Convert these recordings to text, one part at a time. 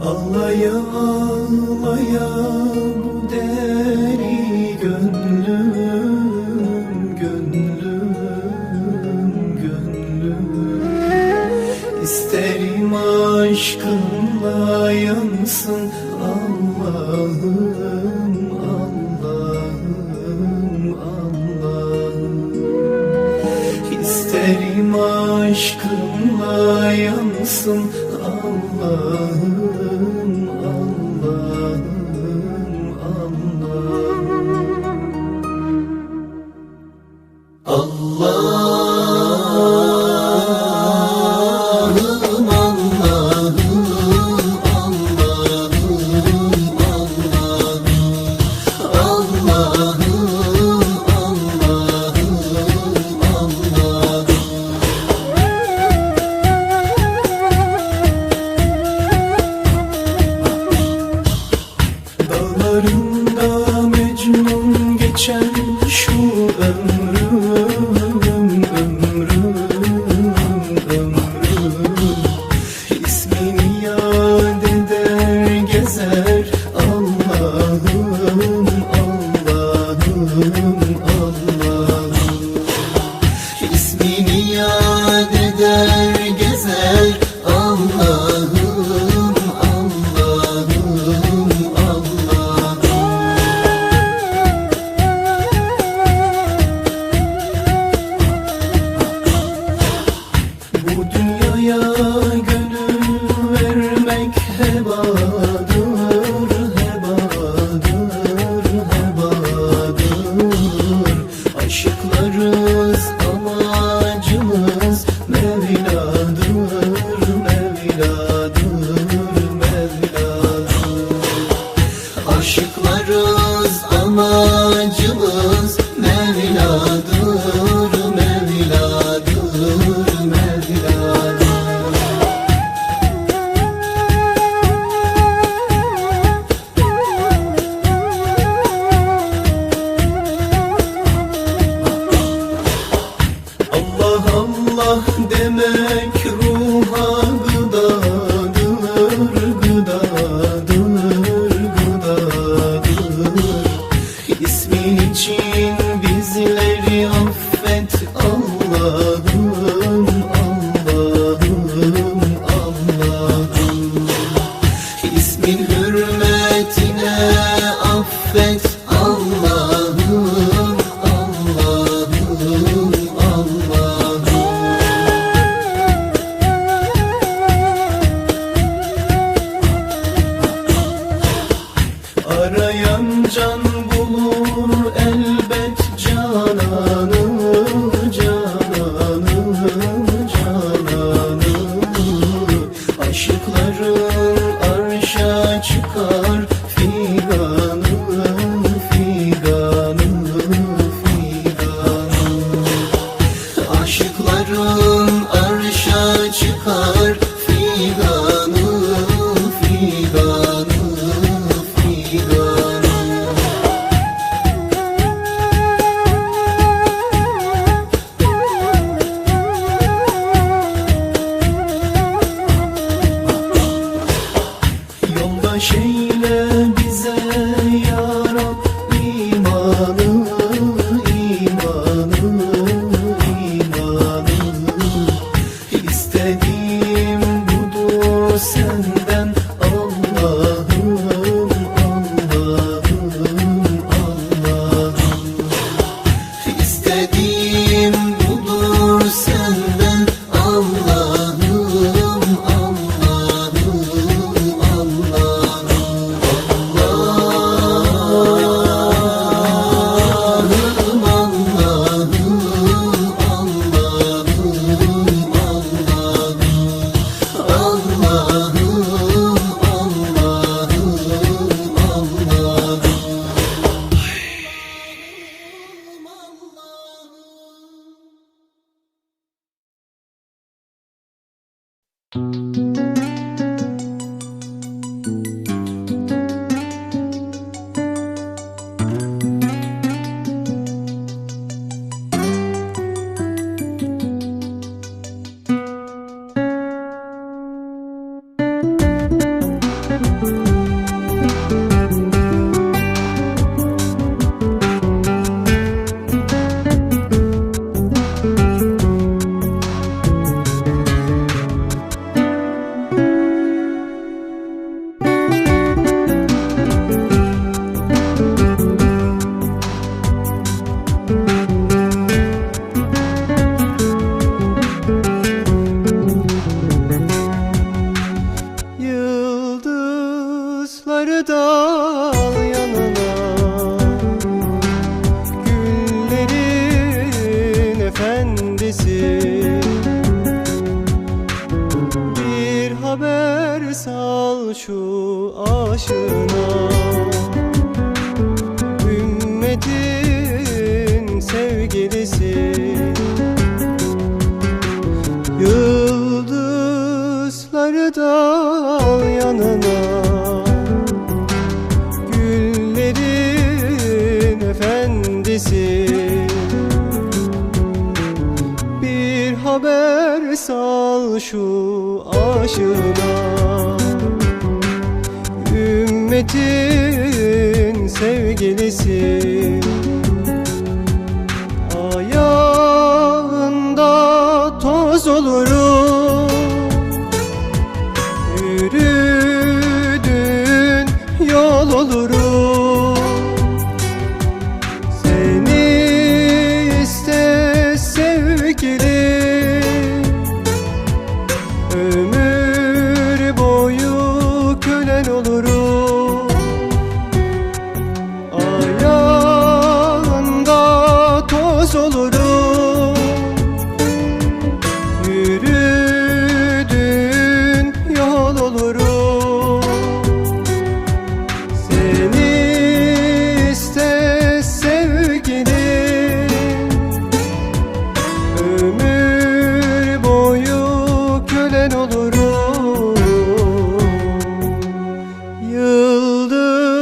Ağlaya ağlaya bu deri gönlüm Gönlüm, gönlüm. İsterim aşkınla yansın Allah'ım isterim aşkınla yansın Allah'ım. vaat eder Sal şu aşına. Ümmetin sevgilisi. Yıldızları dal yanına. Güllerin efendisi. Bir haber sal şu aşına Ümmetin sevgilisi. Ayağında toz olurum Ömür boyu kölen olurum. Yıldızları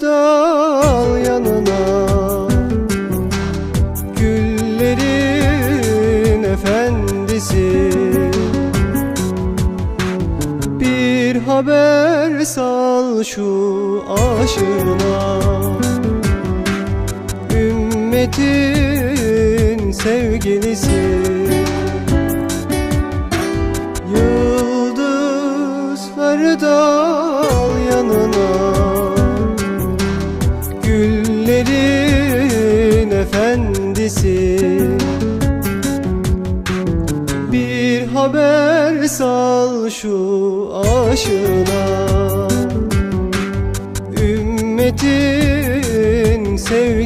dal yanına. Güllerin efendisi. Bir haber sal şu aşına Ümmetin sevgilisi. Yıldızları dal yanına. Güllerin efendisi. Bir haber sal şu aşına. Ümmetin sevgilisi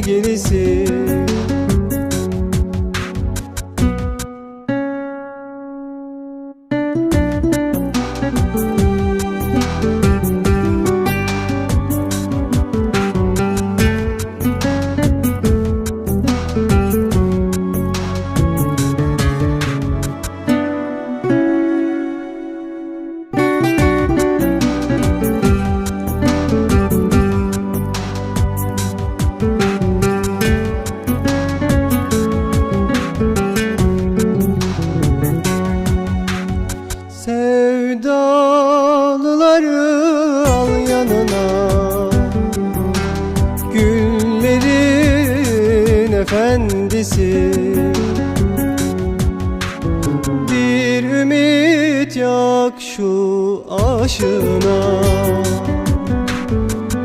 ümit yak şu aşına.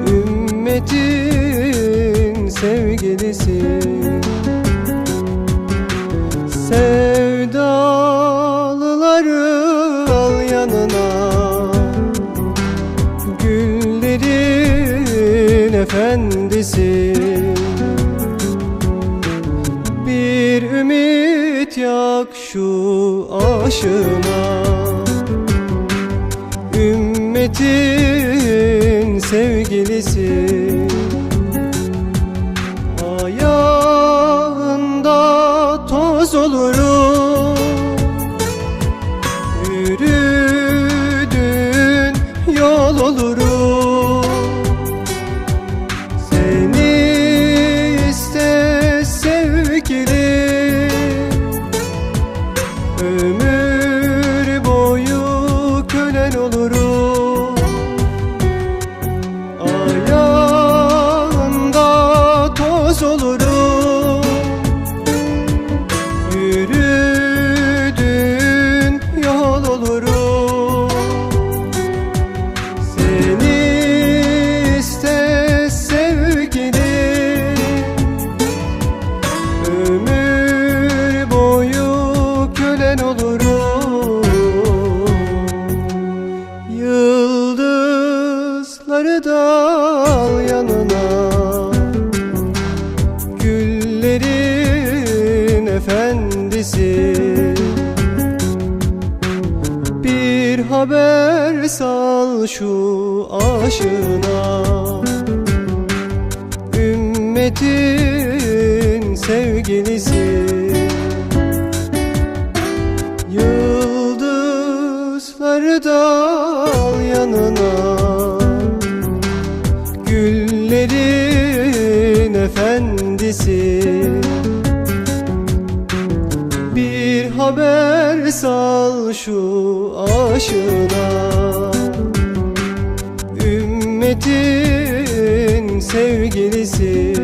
Ümmetin sevgilisi. Sevdalıları al yanına. Güllerin efendisi. Bir ümit yak şu aşına Ümmetin sevgilisi. Ayağında toz olurum haber sal şu aşına. Ümmetin sevgilisi. Yıldızları da al yanına. Güllerin efendisi. Bir haber sal şu aşına Ümmetin sevgilisi